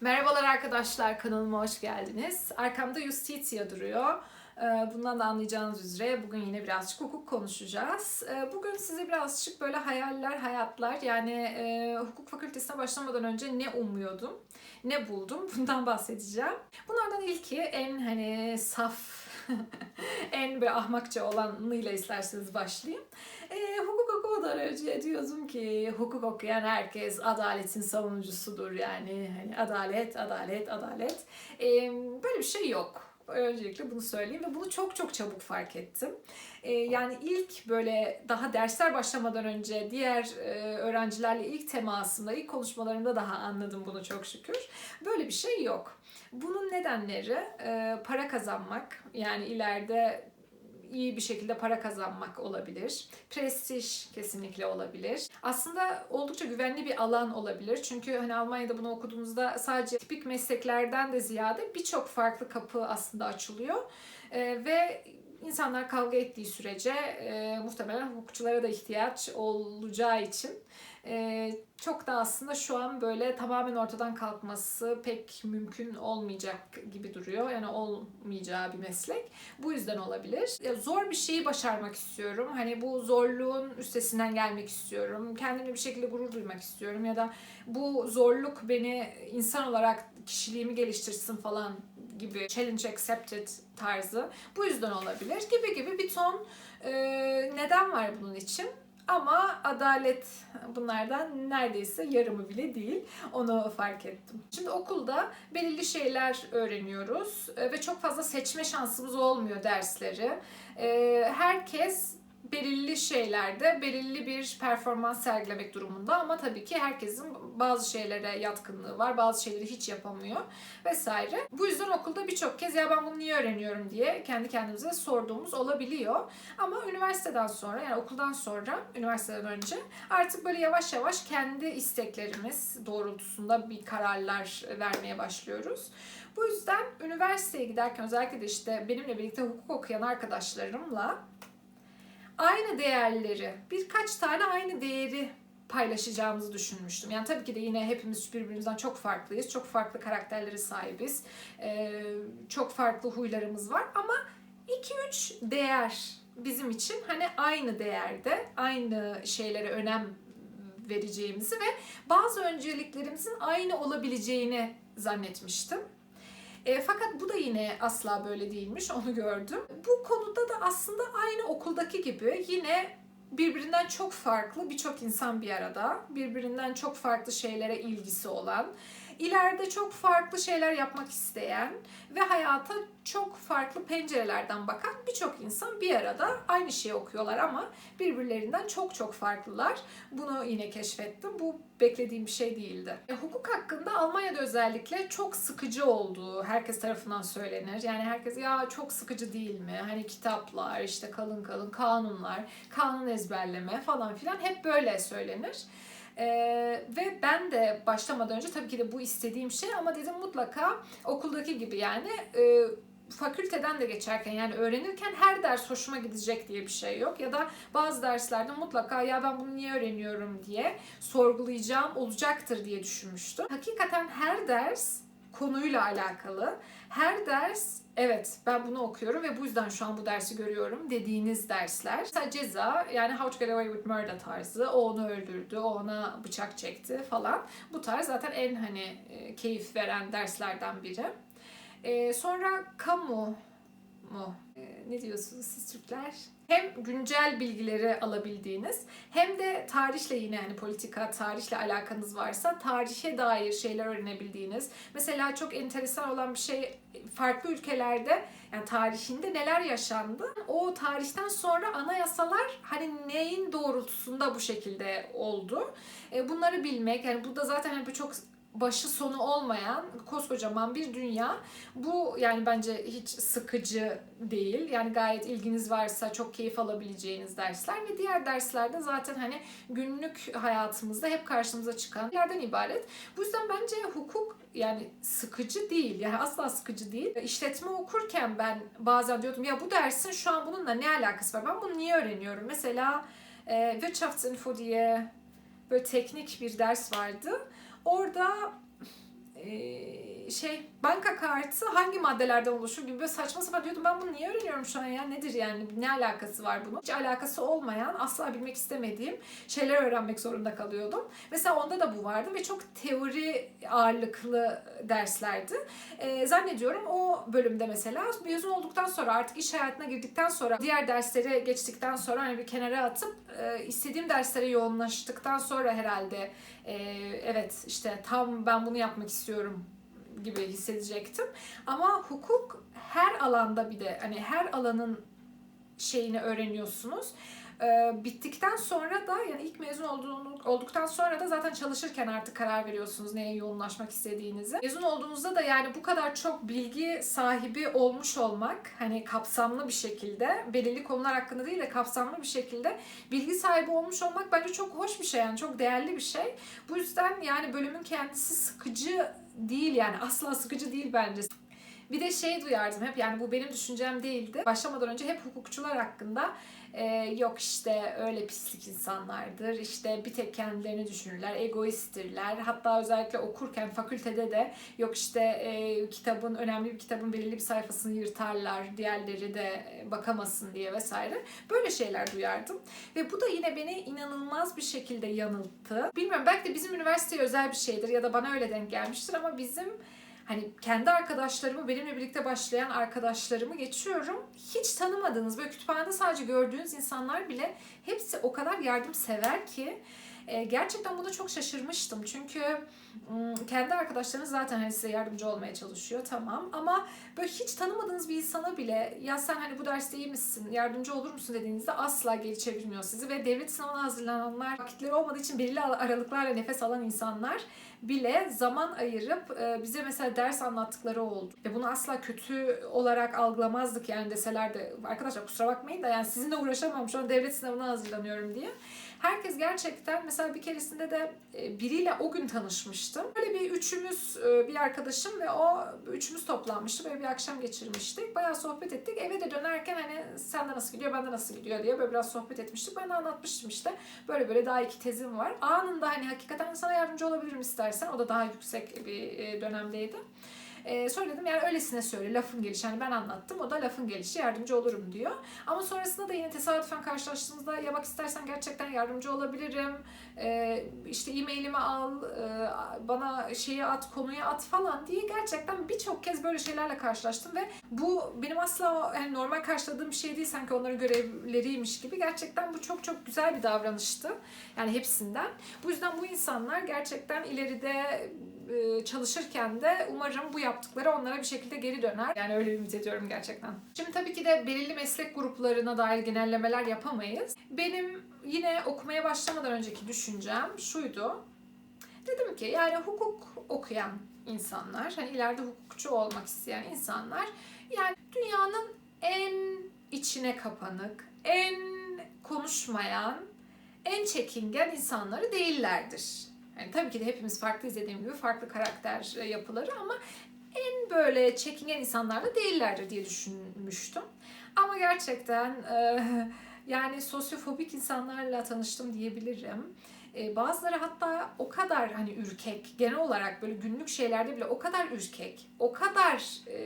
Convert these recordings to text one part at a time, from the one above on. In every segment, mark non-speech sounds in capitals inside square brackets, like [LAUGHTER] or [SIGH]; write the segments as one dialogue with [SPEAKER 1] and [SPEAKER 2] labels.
[SPEAKER 1] Merhabalar arkadaşlar, kanalıma hoş geldiniz. Arkamda Justitia duruyor. Ee, Bundan da anlayacağınız üzere bugün yine birazcık hukuk konuşacağız. Ee, Bugün size birazcık böyle hayaller, hayatlar yani e, hukuk fakültesine başlamadan önce ne umuyordum, ne buldum [LAUGHS] bundan bahsedeceğim. Bunlardan ilki en hani saf, [LAUGHS] en böyle ahmakça olanıyla isterseniz başlayayım. E, hukuk okumadan önce diyordum ki hukuk okuyan herkes adaletin savunucusudur yani hani adalet, adalet, adalet. E, böyle bir şey yok. Öncelikle bunu söyleyeyim ve bunu çok çok çabuk fark ettim. E, yani ilk böyle daha dersler başlamadan önce diğer e, öğrencilerle ilk temasımda, ilk konuşmalarımda daha anladım bunu çok şükür. Böyle bir şey yok. Bunun nedenleri e, para kazanmak yani ileride iyi bir şekilde para kazanmak olabilir. Prestij kesinlikle olabilir. Aslında oldukça güvenli bir alan olabilir. Çünkü hani Almanya'da bunu okuduğumuzda sadece tipik mesleklerden de ziyade birçok farklı kapı aslında açılıyor. Ee, ve insanlar kavga ettiği sürece e, muhtemelen hukukçulara da ihtiyaç olacağı için e, çok da aslında şu an böyle tamamen ortadan kalkması pek mümkün olmayacak gibi duruyor. Yani olmayacağı bir meslek. Bu yüzden olabilir. Ya zor bir şeyi başarmak istiyorum. Hani bu zorluğun üstesinden gelmek istiyorum. Kendimle bir şekilde gurur duymak istiyorum ya da bu zorluk beni insan olarak kişiliğimi geliştirsin falan gibi challenge accepted tarzı. Bu yüzden olabilir gibi gibi bir ton e, neden var bunun için. Ama adalet bunlardan neredeyse yarımı bile değil. Onu fark ettim. Şimdi okulda belirli şeyler öğreniyoruz e, ve çok fazla seçme şansımız olmuyor dersleri. E, Herkes belirli şeylerde belirli bir performans sergilemek durumunda ama tabii ki herkesin bazı şeylere yatkınlığı var, bazı şeyleri hiç yapamıyor vesaire. Bu yüzden okulda birçok kez ya ben bunu niye öğreniyorum diye kendi kendimize sorduğumuz olabiliyor. Ama üniversiteden sonra yani okuldan sonra, üniversiteden önce artık böyle yavaş yavaş kendi isteklerimiz doğrultusunda bir kararlar vermeye başlıyoruz. Bu yüzden üniversiteye giderken özellikle de işte benimle birlikte hukuk okuyan arkadaşlarımla aynı değerleri, birkaç tane aynı değeri paylaşacağımızı düşünmüştüm. Yani tabii ki de yine hepimiz birbirimizden çok farklıyız. Çok farklı karakterlere sahibiz. Ee, çok farklı huylarımız var ama 2-3 değer bizim için hani aynı değerde, aynı şeylere önem vereceğimizi ve bazı önceliklerimizin aynı olabileceğini zannetmiştim. E, fakat bu da yine asla böyle değilmiş, onu gördüm. Bu konuda da aslında aynı okuldaki gibi yine birbirinden çok farklı birçok insan bir arada, birbirinden çok farklı şeylere ilgisi olan, ileride çok farklı şeyler yapmak isteyen ve hayata çok farklı pencerelerden bakan birçok insan bir arada aynı şeyi okuyorlar ama birbirlerinden çok çok farklılar. Bunu yine keşfettim. Bu beklediğim bir şey değildi. E, hukuk hakkında Almanya'da özellikle çok sıkıcı olduğu herkes tarafından söylenir. Yani herkes ya çok sıkıcı değil mi? Hani kitaplar, işte kalın kalın kanunlar, kanun ezberleme falan filan hep böyle söylenir. Ee, ve ben de başlamadan önce tabii ki de bu istediğim şey ama dedim mutlaka okuldaki gibi yani e, fakülteden de geçerken yani öğrenirken her ders hoşuma gidecek diye bir şey yok. Ya da bazı derslerde mutlaka ya ben bunu niye öğreniyorum diye sorgulayacağım olacaktır diye düşünmüştüm. Hakikaten her ders konuyla alakalı. Her ders evet ben bunu okuyorum ve bu yüzden şu an bu dersi görüyorum dediğiniz dersler. Mesela ceza yani How to Get Away with Murder tarzı. O onu öldürdü, o ona bıçak çekti falan. Bu tarz zaten en hani e, keyif veren derslerden biri. E, sonra kamu mu? E, ne diyorsunuz siz Türkler? Hem güncel bilgileri alabildiğiniz hem de tarihle yine hani politika, tarihle alakanız varsa tarihe dair şeyler öğrenebildiğiniz. Mesela çok enteresan olan bir şey farklı ülkelerde yani tarihinde neler yaşandı? O tarihten sonra anayasalar hani neyin doğrultusunda bu şekilde oldu? E, bunları bilmek yani bu da zaten hani çok başı sonu olmayan koskocaman bir dünya. Bu yani bence hiç sıkıcı değil. Yani gayet ilginiz varsa çok keyif alabileceğiniz dersler ve diğer derslerde zaten hani günlük hayatımızda hep karşımıza çıkan yerden ibaret. Bu yüzden bence hukuk yani sıkıcı değil. Yani asla sıkıcı değil. İşletme okurken ben bazen diyordum ya bu dersin şu an bununla ne alakası var? Ben bunu niye öğreniyorum? Mesela e, Wirtschaftsinfo diye böyle teknik bir ders vardı. Orada e, şey banka kartı hangi maddelerden oluşur gibi böyle saçma sapan diyordum ben bunu niye öğreniyorum şu an ya nedir yani ne alakası var bunun? Hiç alakası olmayan asla bilmek istemediğim şeyler öğrenmek zorunda kalıyordum. Mesela onda da bu vardı ve çok teori ağırlıklı derslerdi. Ee, zannediyorum o bölümde mesela mezun olduktan sonra artık iş hayatına girdikten sonra diğer derslere geçtikten sonra hani bir kenara atıp e, istediğim derslere yoğunlaştıktan sonra herhalde e, evet işte tam ben bunu yapmak istiyorum gibi hissedecektim. Ama hukuk her alanda bir de hani her alanın şeyini öğreniyorsunuz. Ee, bittikten sonra da yani ilk mezun olduğunu, olduktan sonra da zaten çalışırken artık karar veriyorsunuz neye yoğunlaşmak istediğinizi. Mezun olduğunuzda da yani bu kadar çok bilgi sahibi olmuş olmak hani kapsamlı bir şekilde belirli konular hakkında değil de kapsamlı bir şekilde bilgi sahibi olmuş olmak bence çok hoş bir şey yani çok değerli bir şey. Bu yüzden yani bölümün kendisi sıkıcı değil yani asla sıkıcı değil bence. Bir de şey duyardım hep yani bu benim düşüncem değildi. Başlamadan önce hep hukukçular hakkında e, yok işte öyle pislik insanlardır. işte bir tek kendilerini düşünürler, egoisttirler. Hatta özellikle okurken fakültede de yok işte e, kitabın önemli bir kitabın belirli bir sayfasını yırtarlar. Diğerleri de bakamasın diye vesaire. Böyle şeyler duyardım. Ve bu da yine beni inanılmaz bir şekilde yanılttı. Bilmiyorum belki de bizim üniversiteye özel bir şeydir ya da bana öyle denk gelmiştir ama bizim hani kendi arkadaşlarımı benimle birlikte başlayan arkadaşlarımı geçiyorum. Hiç tanımadığınız böyle kütüphanede sadece gördüğünüz insanlar bile hepsi o kadar yardımsever ki e, gerçekten buna çok şaşırmıştım. Çünkü kendi arkadaşlarınız zaten hani size yardımcı olmaya çalışıyor tamam ama böyle hiç tanımadığınız bir insana bile ya sen hani bu derste iyi misin, yardımcı olur musun dediğinizde asla geri çevirmiyor sizi ve devlet sınavına hazırlananlar, vakitleri olmadığı için belirli aralıklarla nefes alan insanlar bile zaman ayırıp e, bize mesela ders anlattıkları oldu. Ve bunu asla kötü olarak algılamazdık yani deseler de arkadaşlar kusura bakmayın da yani sizinle uğraşamam şu an devlet sınavına hazırlanıyorum diye. Herkes gerçekten mesela bir keresinde de e, biriyle o gün tanışmıştım. Böyle bir üçümüz e, bir arkadaşım ve o üçümüz toplanmıştı. Böyle bir akşam geçirmiştik. Bayağı sohbet ettik. Eve de dönerken hani sende nasıl gidiyor, bende nasıl gidiyor diye böyle biraz sohbet etmiştik. Ben anlatmıştım işte. Böyle böyle daha iki tezim var. Anında hani hakikaten sana yardımcı olabilirim istersen. O da daha yüksek bir e, dönemdeydi. E, söyledim yani öylesine söyle lafın gelişi. Yani ben anlattım o da lafın gelişi yardımcı olurum diyor. Ama sonrasında da yine tesadüfen karşılaştığımızda ya bak istersen gerçekten yardımcı olabilirim. E, işte e-mailimi al, e, bana şeyi at, konuyu at falan diye gerçekten birçok kez böyle şeylerle karşılaştım ve bu benim asla yani normal karşıladığım bir şey değil sanki onların görevleriymiş gibi. Gerçekten bu çok çok güzel bir davranıştı. Yani hepsinden. Bu yüzden bu insanlar gerçekten ileride çalışırken de umarım bu yaptıkları onlara bir şekilde geri döner. Yani öyle ümit ediyorum gerçekten. Şimdi tabii ki de belirli meslek gruplarına dair genellemeler yapamayız. Benim yine okumaya başlamadan önceki düşüncem şuydu. Dedim ki yani hukuk okuyan insanlar, hani ileride hukukçu olmak isteyen insanlar yani dünyanın en içine kapanık, en konuşmayan, en çekingen insanları değillerdir. Yani tabii ki de hepimiz farklı izlediğim gibi farklı karakter e, yapıları ama en böyle çekingen insanlar da değillerdir diye düşünmüştüm. Ama gerçekten e, [LAUGHS] yani sosyofobik insanlarla tanıştım diyebilirim. E, bazıları hatta o kadar hani ürkek, genel olarak böyle günlük şeylerde bile o kadar ürkek, o kadar e,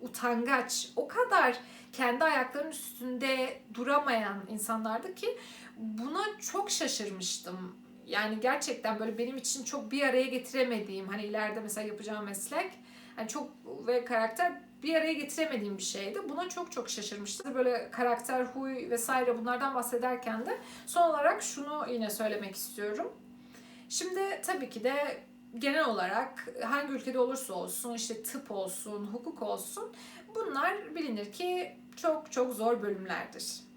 [SPEAKER 1] utangaç, o kadar kendi ayaklarının üstünde duramayan insanlardı ki buna çok şaşırmıştım yani gerçekten böyle benim için çok bir araya getiremediğim hani ileride mesela yapacağım meslek hani çok ve karakter bir araya getiremediğim bir şeydi. Buna çok çok şaşırmıştım. Böyle karakter, huy vesaire bunlardan bahsederken de son olarak şunu yine söylemek istiyorum. Şimdi tabii ki de genel olarak hangi ülkede olursa olsun işte tıp olsun, hukuk olsun bunlar bilinir ki çok çok zor bölümlerdir.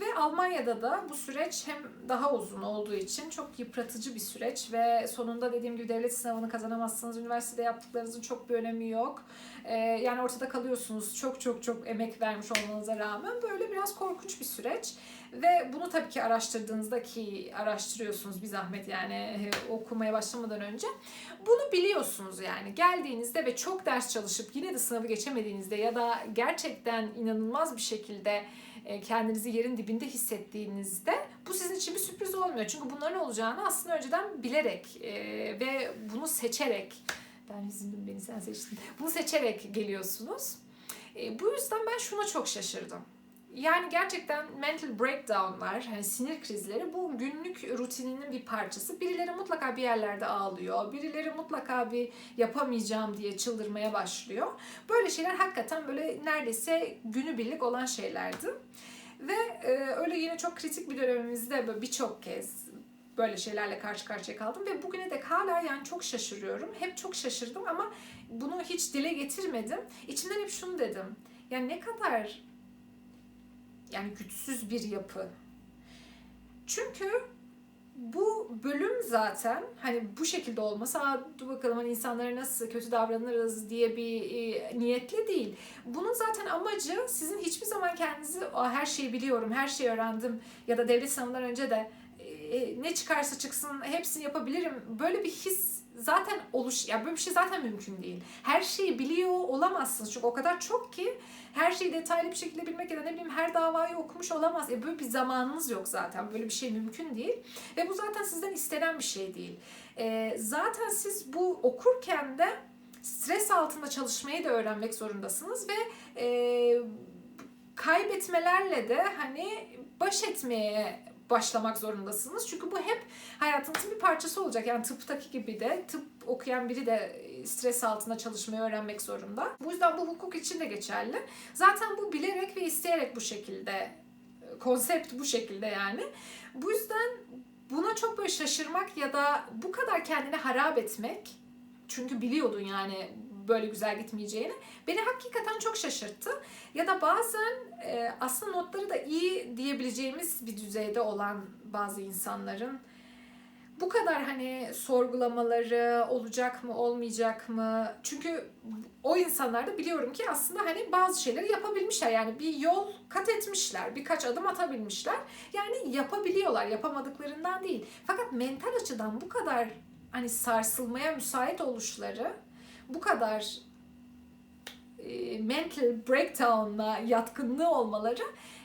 [SPEAKER 1] Ve Almanya'da da bu süreç hem daha uzun olduğu için çok yıpratıcı bir süreç ve sonunda dediğim gibi devlet sınavını kazanamazsınız. Üniversitede yaptıklarınızın çok bir önemi yok. Ee, yani ortada kalıyorsunuz çok çok çok emek vermiş olmanıza rağmen böyle biraz korkunç bir süreç. Ve bunu tabii ki araştırdığınızda ki araştırıyorsunuz bir zahmet yani e, okumaya başlamadan önce. Bunu biliyorsunuz yani geldiğinizde ve çok ders çalışıp yine de sınavı geçemediğinizde ya da gerçekten inanılmaz bir şekilde kendinizi yerin dibinde hissettiğinizde bu sizin için bir sürpriz olmuyor. Çünkü bunların olacağını aslında önceden bilerek e, ve bunu seçerek Ben üzüldüm beni sen seçtin. Bunu seçerek geliyorsunuz. E, bu yüzden ben şuna çok şaşırdım. Yani gerçekten mental breakdownlar, hani sinir krizleri bu günlük rutininin bir parçası. Birileri mutlaka bir yerlerde ağlıyor. Birileri mutlaka bir yapamayacağım diye çıldırmaya başlıyor. Böyle şeyler hakikaten böyle neredeyse günübirlik olan şeylerdi. Ve e, öyle yine çok kritik bir dönemimizde böyle birçok kez böyle şeylerle karşı karşıya kaldım ve bugüne dek hala yani çok şaşırıyorum. Hep çok şaşırdım ama bunu hiç dile getirmedim. İçimden hep şunu dedim. Yani ne kadar yani güçsüz bir yapı. Çünkü bu bölüm zaten hani bu şekilde olmasa "Aa, dur bakalım hani insanlara nasıl kötü davranırız diye bir e, niyetli değil. Bunun zaten amacı sizin hiçbir zaman kendinizi "Aa, her şeyi biliyorum, her şeyi öğrendim ya da devlet sınavından önce de e, ne çıkarsa çıksın hepsini yapabilirim. Böyle bir his zaten oluş ya böyle bir şey zaten mümkün değil. Her şeyi biliyor olamazsınız çünkü o kadar çok ki her şeyi detaylı bir şekilde bilmek ya da ne bileyim her davayı okumuş olamaz. E böyle bir zamanınız yok zaten. Böyle bir şey mümkün değil. Ve bu zaten sizden istenen bir şey değil. E, zaten siz bu okurken de stres altında çalışmayı da öğrenmek zorundasınız ve e, kaybetmelerle de hani baş etmeye başlamak zorundasınız. Çünkü bu hep hayatınızın bir parçası olacak. Yani tıptaki gibi de tıp okuyan biri de stres altında çalışmayı öğrenmek zorunda. Bu yüzden bu hukuk için de geçerli. Zaten bu bilerek ve isteyerek bu şekilde konsept bu şekilde yani. Bu yüzden buna çok böyle şaşırmak ya da bu kadar kendini harap etmek çünkü biliyordun yani böyle güzel gitmeyeceğini beni hakikaten çok şaşırttı. Ya da bazen e, aslında notları da iyi diyebileceğimiz bir düzeyde olan bazı insanların bu kadar hani sorgulamaları olacak mı olmayacak mı? Çünkü o insanlar da biliyorum ki aslında hani bazı şeyleri yapabilmişler. Yani bir yol kat etmişler, birkaç adım atabilmişler. Yani yapabiliyorlar, yapamadıklarından değil. Fakat mental açıdan bu kadar hani sarsılmaya müsait oluşları, bu kadar e, mental breakdown'la yatkınlığı olmaları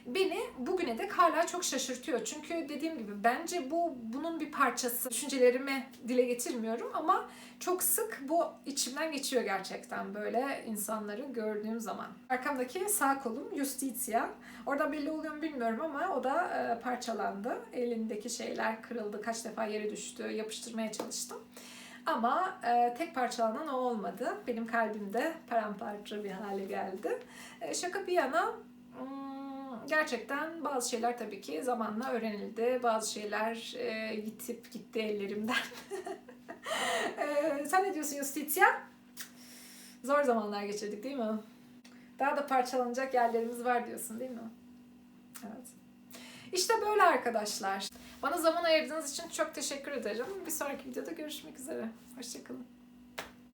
[SPEAKER 1] beni bugüne dek hala çok şaşırtıyor. Çünkü dediğim gibi bence bu bunun bir parçası. Düşüncelerimi dile getirmiyorum ama çok sık bu içimden geçiyor gerçekten böyle insanları gördüğüm zaman. Arkamdaki sağ kolum Justitia. Orada belli oluyor mu bilmiyorum ama o da e, parçalandı. Elindeki şeyler kırıldı, kaç defa yere düştü, yapıştırmaya çalıştım. Ama e, tek parçalanan o olmadı. Benim kalbimde paramparça bir hale geldi. E, şaka bir yana hmm, gerçekten bazı şeyler tabii ki zamanla öğrenildi. Bazı şeyler e, gitip gitti ellerimden. [LAUGHS] e, sen ne diyorsun Justitia? Zor zamanlar geçirdik değil mi? Daha da parçalanacak yerlerimiz var diyorsun değil mi? Evet. İşte böyle arkadaşlar. Bana zaman ayırdığınız için çok teşekkür ederim. Bir sonraki videoda görüşmek üzere. Hoşçakalın.